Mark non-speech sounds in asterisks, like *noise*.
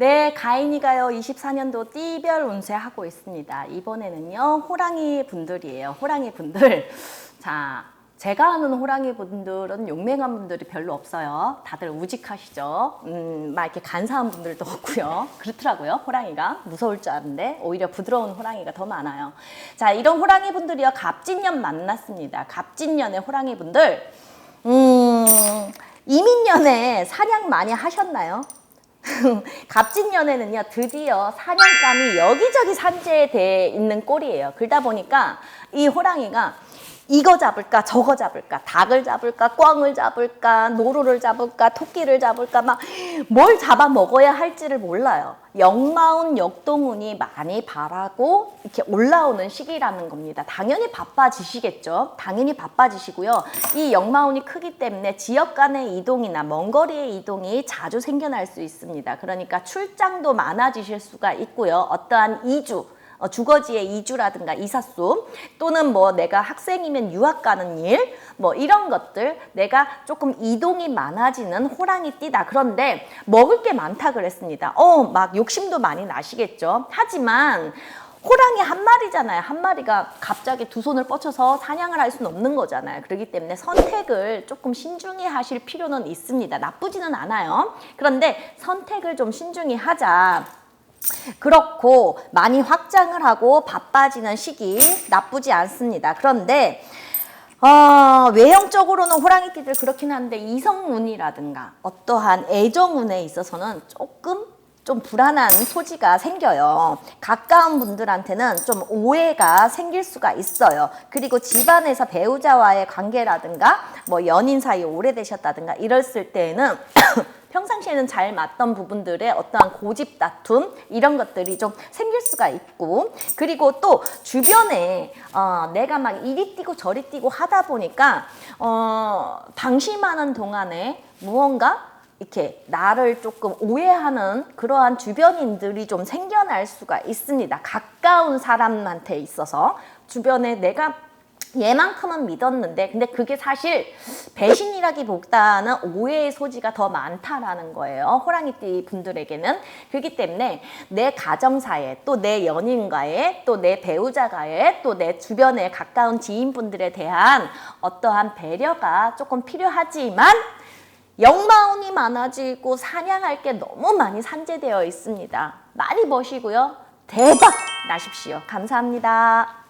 네, 가인이가요 24년도 띠별 운세 하고 있습니다. 이번에는요 호랑이 분들이에요. 호랑이 분들. 자, 제가 아는 호랑이 분들은 용맹한 분들이 별로 없어요. 다들 우직하시죠. 음, 막 이렇게 간사한 분들도 없고요. 그렇더라고요. 호랑이가 무서울 줄 알았는데 오히려 부드러운 호랑이가 더 많아요. 자, 이런 호랑이 분들이요 갑진년 만났습니다. 갑진년의 호랑이 분들. 음, 이민년에 사냥 많이 하셨나요? *laughs* 갑진년에는요 드디어 사냥감이 여기저기 산재돼 있는 꼴이에요. 그러다 보니까 이 호랑이가 이거 잡을까 저거 잡을까 닭을 잡을까 꿩을 잡을까 노루를 잡을까 토끼를 잡을까 막 뭘 잡아 먹어야 할지를 몰라요. 역마운 역동운이 많이 바라고 이렇게 올라오는 시기라는 겁니다. 당연히 바빠지시겠죠. 당연히 바빠지시고요. 이 역마운이 크기 때문에 지역 간의 이동이나 먼 거리의 이동이 자주 생겨날 수 있습니다. 그러니까 출장도 많아지실 수가 있고요. 어떠한 이주 어, 주거지의 이주라든가 이사수 또는 뭐 내가 학생이면 유학 가는 일 뭐 이런 것들 내가 조금 이동이 많아지는 호랑이 띠다 그런데 먹을 게 많다 그랬습니다 어 막 욕심도 많이 나시겠죠 하지만 호랑이 한 마리잖아요. 한 마리가 갑자기 두 손을 뻗쳐서 사냥을 할 수는 없는 거잖아요. 그렇기 때문에 선택을 조금 신중히 하실 필요는 있습니다. 나쁘지는 않아요. 그런데 선택을 좀 신중히 하자. 그렇고 많이 확장을 하고 바빠지는 시기 나쁘지 않습니다. 그런데 어, 외형적으로는 호랑이띠들 그렇긴 한데 이성운이라든가 어떠한 애정운에 있어서는 조금 좀 불안한 소지가 생겨요. 가까운 분들한테는 좀 오해가 생길 수가 있어요. 그리고 집안에서 배우자와의 관계라든가 뭐 연인 사이 오래되셨다든가 이랬을 때에는 *clears throat* 평상시에는 잘 맞던 부분들의 어떠한 고집 다툼 이런 것들이 좀 생길 수가 있고 그리고 또 주변에 어, 내가 막 이리 뛰고 저리 뛰고 하다 보니까 어, 방심하는 동안에 무언가 이렇게 나를 조금 오해하는 그러한 주변인들이 좀 생겨날 수가 있습니다. 가까운 사람한테 있어서 주변에 내가 얘만큼은 믿었는데 근데 그게 사실 배신이라기보다는 오해의 소지가 더 많다라는 거예요. 호랑이띠 분들에게는 그렇기 때문에 내 가정사에 또 내 연인과의 또 내 배우자가의 또 내 주변의 가까운 지인분들에 대한 어떠한 배려가 조금 필요하지만 역마운이 많아지고 사냥할 게 너무 많이 산재되어 있습니다. 많이 버시고요. 대박 나십시오. 감사합니다.